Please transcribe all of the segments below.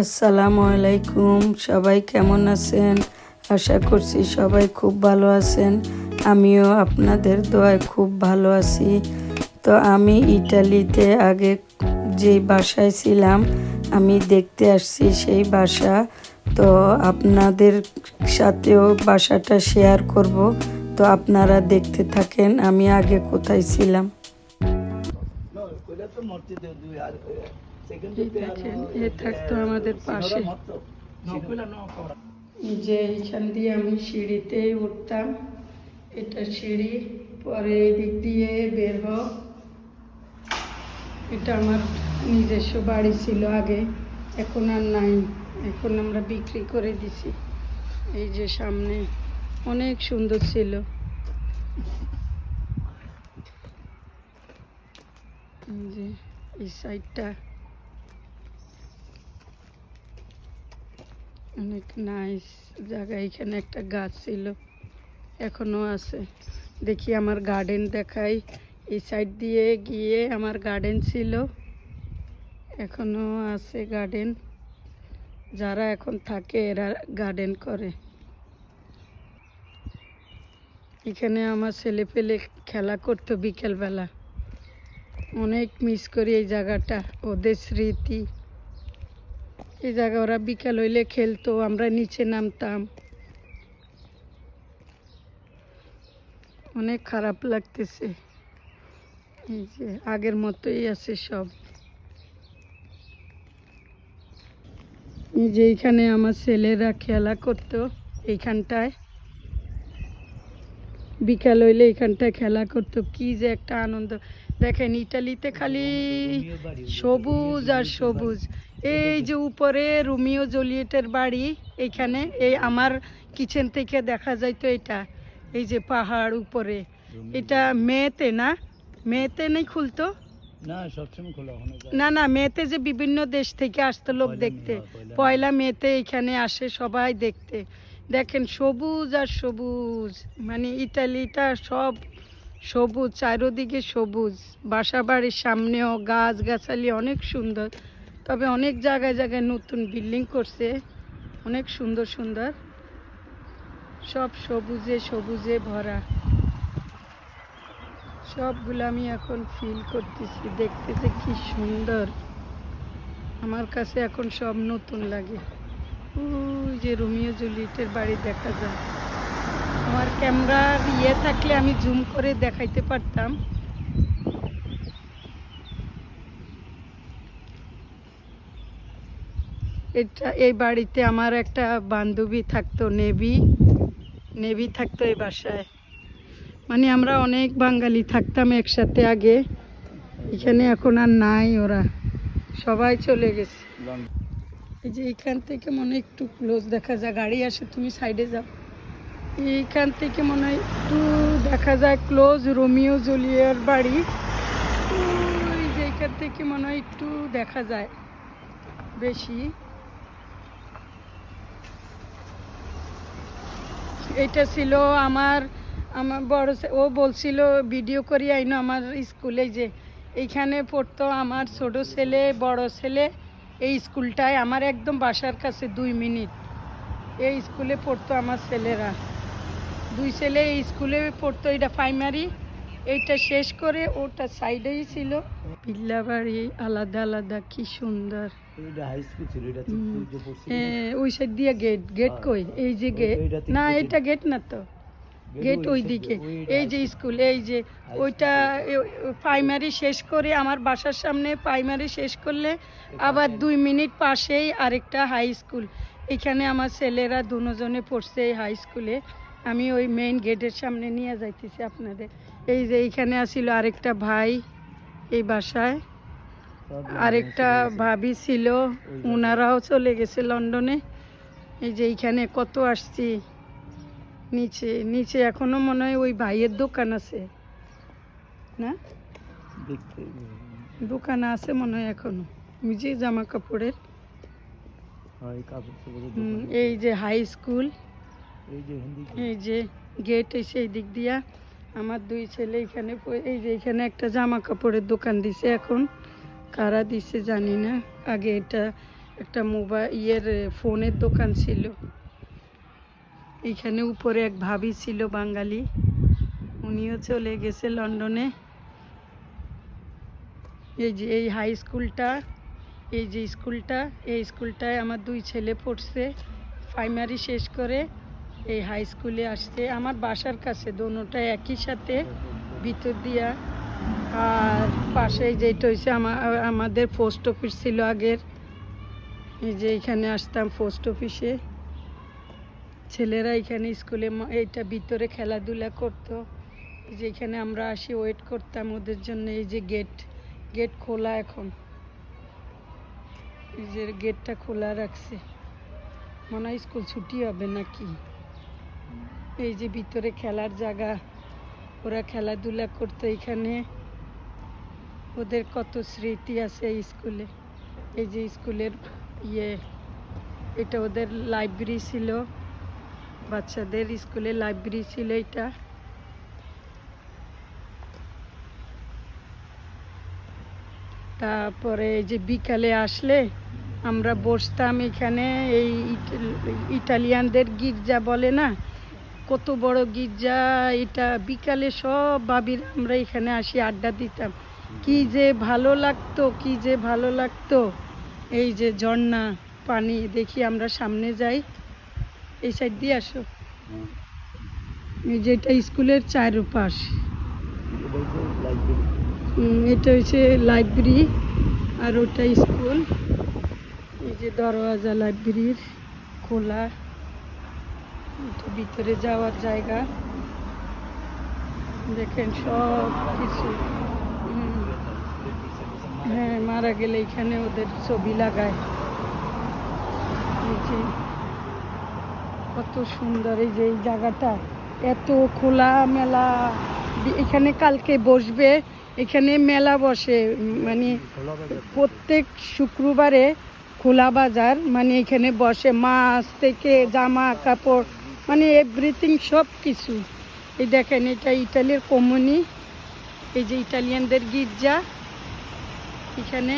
আসসালামু আলাইকুম। সবাই কেমন আছেন? আশা করছি সবাই খুব ভালো আছেন। আমিও আপনাদের দোয়ায় খুব ভালো আছি। তো আমি ইটালিতে আগে যেই বাসায় ছিলাম, আমি দেখতে আসছি সেই বাসা। তো আপনাদের সাথেও বাসাটা শেয়ার করব। তো আপনারা দেখতে থাকেন আমি আগে কোথায় ছিলাম। দেখেন, এ থাকতো আমাদের পাশে। যে এইখান দিয়ে আমি সিঁড়িতে উঠতাম এটা সিঁড়ি পরে এদিক দিয়ে বের এটা আমার নিজস্ব বাড়ি ছিল আগে এখন আর নাই। এখন আমরা বিক্রি করে দিছি। এই যে সামনে অনেক সুন্দর ছিল। এই সাইডটা অনেক নাইস জায়গা, এখানে একটা গাছ ছিল, এখনও আছে। দেখি আমার গার্ডেন দেখাই। এই সাইড দিয়ে গিয়ে আমার গার্ডেন ছিল, এখনও আছে গার্ডেন যারা এখন থাকে, এরা গার্ডেন করে। এখানে আমার ছেলে পেলে খেলা করতো বিকেলবেলা। অনেক মিস করি এই জায়গাটা, ওদের স্মৃতি। এই জায়গা ওরা বিকাল হইলে খেলতো, আমরা নিচে নামতাম। অনেক খারাপ লাগতেছে। এই যে আগের মতোই আছে সব। যে এইখানে আমার ছেলেরা খেলা করতো এইখানটায়। বিকাল হইলে এইখানটায় খেলা করতো। কি যে একটা আনন্দ। দেখেন ইটালিতে খালি সবুজ আর সবুজ। এই যে উপরে রোমিও জুলিয়েটের বাড়ি এইখানে এই আমার কিচেন থেকে দেখা যায় তো এটা। এই যে পাহাড় উপরে। এটা মেতে না? মেতে নেই খুলতো? না না। মেতে যে বিভিন্ন দেশ থেকে আসতো লোক দেখতে। হ্যাঁ। পয়লা মেতে এখানে আসে সবাই দেখতে। দেখেন সবুজ আর সবুজ। মানে ইটালিটা সব সবুজ, চারিদিকে সবুজ। বাসা বাড়ির সামনেও গাছ গাছালি অনেক সুন্দর। তবে অনেক জায়গায় জায়গায় নতুন বিল্ডিং করছে। অনেক সুন্দর সুন্দর। সব সবুজে সবুজে ভরা। সবগুলো আমি এখন ফিল করতেছি, দেখতেছে কি সুন্দর। আমার কাছে এখন সব নতুন লাগে। ওই যে রোমিও জুলিয়েটের বাড়ি দেখা যায়। আমার ক্যামেরার ইয়ে থাকলে আমি জুম করে দেখাইতে পারতাম। এটা এই বাড়িতে আমার একটা বান্ধবী থাকতো নেভি। নেভি থাকতো এই বাসায়। মানে আমরা অনেক বাঙালি থাকতাম একসাথে আগে। এখানে এখন আর নাই ওরা। সবাই চলে গেছে। এই যে এখান থেকে মনে একটু ক্লোজ দেখা যায়। গাড়ি আসে তুমি সাইডে যাও। এইখান থেকে মনে হয় একটু দেখা যায় ক্লোজ রোমিও জুলিয়ার বাড়ি। ওই যে এইখান থেকে মনে হয় একটু দেখা যায় বেশি। এটা ছিল আমার আমার বড় ও বলছিল ভিডিও করি আইনো আমার স্কুলে যে এইখানে পড়তো আমার ছোট ছেলে, বড় ছেলে। এই স্কুলটায় আমার একদম বাসার কাছে দুই মিনিট। এই স্কুলে পড়তো আমার ছেলেরা। দুই ছেলে এই স্কুলে পড়তো এটা প্রাইমারি এইটা শেষ করে ওটা সাইডেই ছিল। পিল্লা বাড়ি আলাদা আলাদা কি সুন্দর? হ্যাঁ, ওই সাইড দিয়ে গেট গেট। কই? এই যে গেট না এটা গেট না তো। গেট ওই দিকে এই যে স্কুল এই যে ওইটা প্রাইমারি শেষ করে আমার বাসার সামনে প্রাইমারি শেষ করলে আবার দুই মিনিট পাশেই আরেকটা হাই স্কুল এখানে আমার ছেলেরা দুজনে পড়ছে এই হাই স্কুলে আমি ওই মেইন গেটের সামনে নিয়ে যাইতেছি আপনাদের। এই যে এইখানে আসিল আরেকটা ভাই এই বাসায়। আরেকটা ভাবি ছিল ওনারাও চলে গেছে লন্ডনে। এই যে এইখানে কত আসছি নিচে নিচে এখনও মনে হয় ওই ভাইয়ের দোকান আছে। না? দোকান আছে মনে হয় এখনও। যে জামা কাপড়ের। এই যে হাই স্কুল এই যে গেট। এসে এই দিক দিয়া আমার দুই ছেলে এখানে এই যে এখানে একটা জামা কাপড়ের দোকান দিছে এখন। কারা দিছে জানি না। আগে এটা একটা মোবাইল ইয়ের ফোনের দোকান ছিল। এখানে উপরে এক ভাবি ছিল বাঙালি। উনিও চলে গেছে লন্ডনে। এই যে এই হাই স্কুলটা এই যে স্কুলটা এই স্কুলটায় আমার দুই ছেলে পড়ছে। প্রাইমারি শেষ করে এই হাই স্কুলে আসছে। আমার বাসার কাছে দোনোটা একই সাথে ভিতর দিয়া। আর পাশে যেটা হয়েছে আমাদের পোস্ট অফিস ছিল আগের। এই যে এখানে আসতাম পোস্ট অফিসে ছেলেরা এখানে স্কুলে এইটা ভিতরে খেলাধুলা করতো। এই যে এখানে আমরা আসি ওয়েট করতাম ওদের জন্য। এই যে গেট গেট খোলা এখন। এই যে গেটটা খোলা রাখছে। মনে হয় স্কুল ছুটি হবে নাকি? এই যে ভিতরে খেলার জায়গা, ওরা খেলাধুলা করতো এখানে। ওদের কত স্মৃতি আছে এই স্কুলে। এই যে স্কুলের ইয়ে এটা ওদের লাইব্রেরি ছিল। বাচ্চাদের স্কুলে লাইব্রেরি ছিল এটা। তারপরে এই যে বিকালে আসলে আমরা বসতাম এখানে, এই ইটালিয়ানদের গির্জা বলে না? কত বড় গির্জা, এটা বিকালে সব ভাবির, আমরা এখানে আসি, আড্ডা দিতাম। কি যে ভালো লাগতো, কি যে ভালো লাগতো। এই যে ঝর্ণা, পানি, দেখি আমরা সামনে যাই। এই সাইড দিয়ে আসো। এই যে এটা স্কুলের চারপাশ। এটা হচ্ছে লাইব্রেরি আর ওটা স্কুল। এই যে দরওয়াজা লাইব্রেরির খোলা। ভিতরে যাওয়ার জায়গা। দেখেন সব কিছু। হ্যাঁ মারা গেলে এখানে ওদের ছবি লাগায়। কত সুন্দর এই যে এই জায়গাটা। এত খোলা মেলা এখানে কালকে বসবে, এখানে মেলা বসে। মানে প্রত্যেক শুক্রবারে খোলা বাজার মানে এখানে বসে মাছ থেকে জামা কাপড় মানে এভরিথিং সব কিছু। এই দেখেন, এটা ইটালির কমনি। এই যে ইটালিয়ানদের গির্জা। এখানে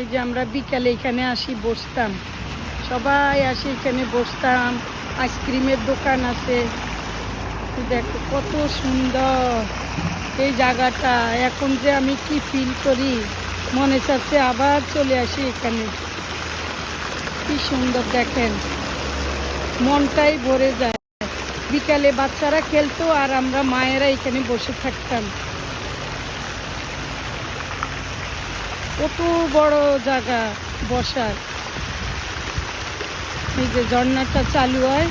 এই যে আমরা বিকালে এখানে আসি, বসতাম। সবাই আসি এখানে বসতাম। আইসক্রিমের দোকান আছে। দেখো, কত সুন্দর এই জায়গাটা। এখন যে আমি কি ফিল করি, মনে চাচ্ছে আবার চলে আসি এখানে। কি সুন্দর দেখেন। মনটাই ভরে যায়। বিকালে বাচ্চারা খেলতো আর আমরা মায়েরা এখানে বসে থাকতাম। কত বড় জায়গা বসার। এই যে ঝর্ণাটা চালু হয়।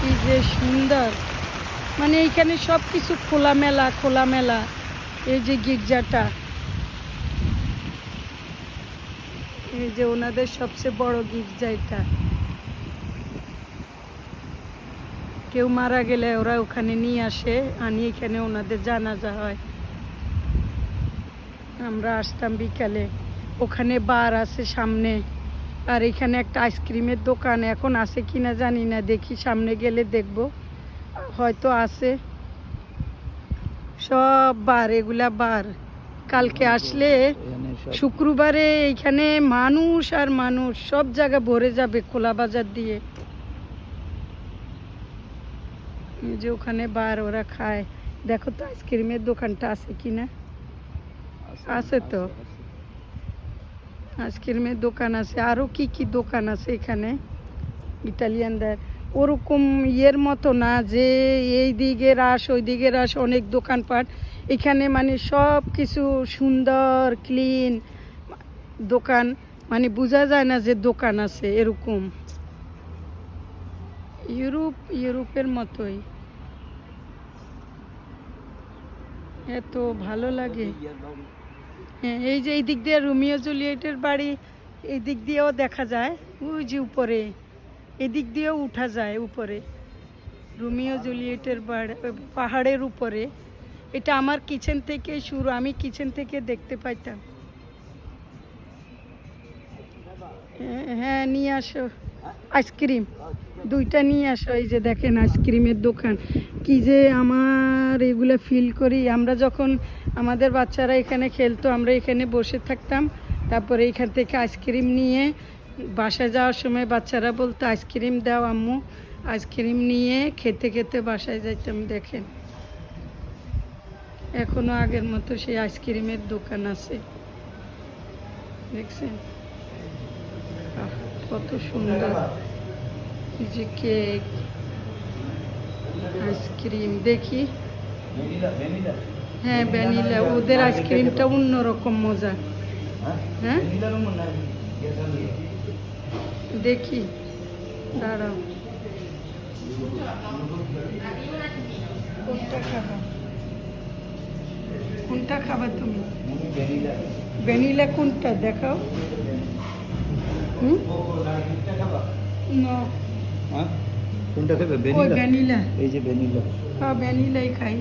কি যে সুন্দর। মানে এইখানে সব কিছু খোলামেলা খোলামেলা। এই যে গির্জাটা, এই যে ওনাদের সবচেয়ে বড় গির্জা এটা। কেউ মারা গেলে ওরা ওখানে নিয়ে আসে, আনি এখানে ওনাদের জানাজা হয়। আমরা আসতাম বিকালে। ওখানে বার আছে সামনে। আর এখানে একটা আইসক্রিমের দোকান এখন আছে কিনা জানি না, দেখি সামনে গেলে দেখব। হয়তো আছে। সব বার এগুলা বার। কালকে আসলে শুক্রবারে এইখানে মানুষ আর মানুষ সব জায়গা ভরে যাবে খোলা বাজার দিয়ে। এই যে ওখানে বার ওরা খায়। দেখো তো আইসক্রিমের দোকানটা আছে কিনা? আছে তো। আইসক্রিমের দোকান আছে। আরও কি কি দোকান আছে এখানে? ইটালিয়ানদের ওরকম ইয়ের মতো না যে এই দিকে রাস ওই দিকে রাস অনেক দোকানপাট। এখানে মানে সব কিছু সুন্দর ক্লিন দোকান। মানে বোঝা যায় না যে দোকান আছে এরকম। ইউরোপ, ইউরোপের মতোই। এত ভালো লাগে। হ্যাঁ এই যে এই দিক দিয়ে রোমিও জুলিয়েটের বাড়ি, এই দিক দিয়েও দেখা যায়। ওই যে উপরে। এদিক দিয়েও উঠা যায় উপরে। রোমিও জুলিয়েটের পাহাড়ের উপরে। এটা আমার কিচেন থেকে শুরু আমি কিচেন থেকে দেখতে পাইতাম। হ্যাঁ, হ্যাঁ নিয়ে আসো। আইসক্রিম। দুইটা নিয়ে আসো এই যে দেখেন আইসক্রিমের দোকান। কি যে আমার এগুলো ফিল করি। আমরা যখন আমাদের বাচ্চারা এখানে খেলতো আমরা এখানে বসে থাকতাম। তারপরে এখান থেকে আইসক্রিম নিয়ে বাসায় যাওয়ার সময় বাচ্চারা বলতো, আইসক্রিম দাও আম্মু, আইসক্রিম নিয়ে খেতে খেতে বাসায় যাইতাম, দেখেন। এখনও আগের মতো সেই আইসক্রিমের দোকান আছে। দেখছেন? কত সুন্দর। যে কেক, আইসক্রিম, দেখি। হ্যাঁ ভ্যানিলা, ওদের আইসক্রিমটা অন্যরকম মজা। হ্যাঁ হ্যাঁ? ভ্যানিলার মনে হয় এটা নিয়ে দেখি দাঁড়াও। কোনটা খাবা? কোনটা খাবা তুমি? ভ্যানিলা ভ্যানিলা কোনটা দেখাও। হুম? হ্যাঁ? কোনটা খাবে? ওই ভ্যানিলা। এই যে ভ্যানিলা। হ্যাঁ ভ্যানিলাই খাই।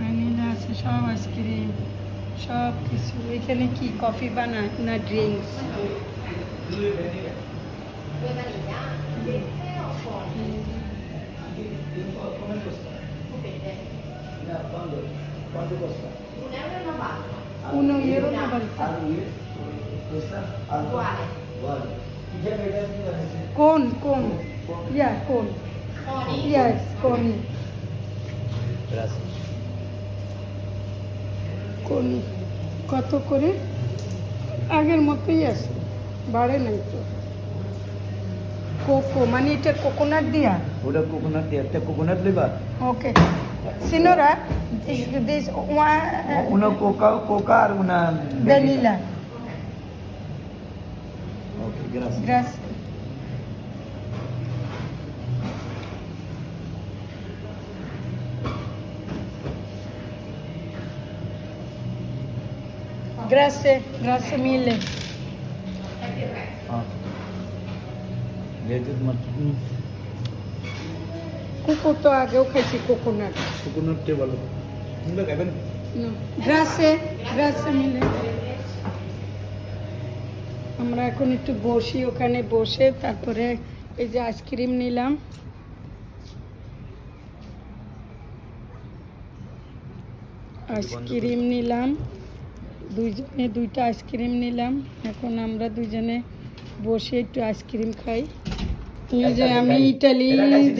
ভ্যানিলা আছে সব আইসক্রিম সব কিছু। এখানে কি কফি বানায় না drinks? uno euro una volta con con yeah con yes con কোন কত করে আগের মতোই আছে বাড়ে নাই তো কোকো মানে এটা কোকোনাট দিয়া ওটা কোকোনাট দিয়ে একটা কোকোনাট লেবা ওকে সিনোরা দিস una coca coca আর una ভ্যানিলা ওকে gracias গ্রাস Grazie, grazie mille. হ্যাঁ লেটেস্ট মাত্র কোকো তো আগেও খাইছি কোকোনাট কোকোনাটে ভালো তোমরা খাবেন গ্রাসে গ্রাসে মিলে আমরা এখন একটু বসি ওখানে বসে তারপরে এই যে আইসক্রিম নিলাম আইসক্রিম নিলাম দুইজনে দুইটা আইসক্রিম নিলাম এখন আমরা দুইজনে বসে একটু আইসক্রিম খাই এই যে আমি ইটালি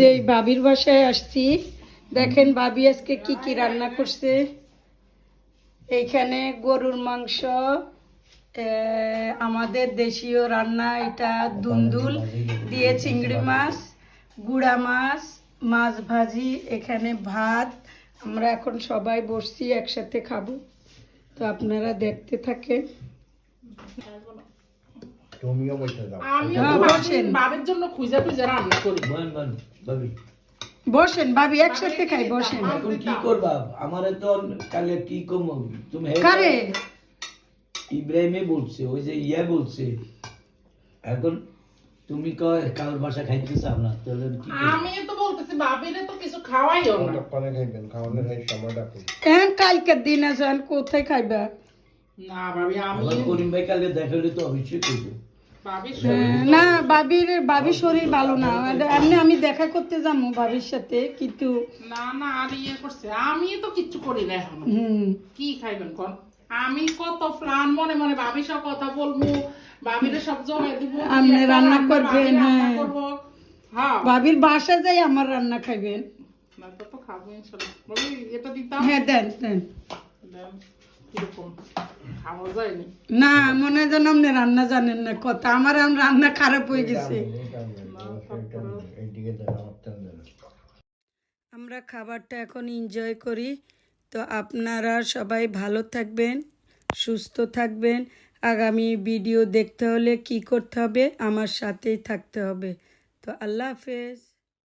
যে বাবির বাসায় আসছি দেখেন বাবি আজকে কি কি রান্না করছে। এইখানে গরুর মাংস আমাদের দেশীয় রান্না এটা দুন্দুল দিয়ে চিংড়ি মাছ গুড়া মাছ মাছ ভাজি এখানে ভাত। আমরা এখন সবাই বসছি একসাথে খাব। তো আপনারা দেখতে থাকেন। তুমিও বসে যাও আমি হ্যাঁ, বসেন। বাবের জন্য খুঁজে খুঁজে রান্না করি। বন বন ভাবি। বসেন ভাবি একসাথে খাই বসেন। এখন কি করবা? আমারে তো কালে কি কম? তুমি কারে? ইব্রাহিমে বলছে ওই যে ইয়া বলছে। এখন তুমি কয় কারোর বাসা খাইতে চাও না তাহলে কি আমি তো বলতেছি বাবিরে তো কিছু খাওয়াইও না। পরে খাইবেন খাওয়ানোর এই সময়টা করি এখন কালকের দিন আছে কোথায় খাইবা? না ভাবি আমি করিম ভাই কালে দেখালে তো অবশ্যই হ্যাঁ, না বাবির বাবির শরীর ভালো না। এমনি আমি দেখা করতে যাব বাবির সাথে কিন্তু না না আর ইয়ে করছে। আমি তো কিচ্ছু করি না এখন। কি খাইবেন কোন? আমি কত প্ল্যান মনে মনে ভাবি সব কথা বলব ভাবিরে সব জমে দিব। একটা রান্না করবেন, হ্যাঁ। করব। হ্যাঁ। বাবির বাসা যাই আমার রান্না খাইবেন। না তো খাব ইনশাল্লাহ। ভাবি এটা দিতাম। হ্যাঁ দেন দেন। দেন। না মনে হয় যেন আপনি রান্না জানেন না কথা আমার রান্না খারাপ হয়ে গেছে। আমরা খাবারটা এখন এনজয় করি। তো আপনারা সবাই ভালো থাকবেন সুস্থ থাকবেন। আগামী ভিডিও দেখতে হলে কি করতে হবে? আমার সাথেই থাকতে হবে। তো আল্লাহ হাফেজ।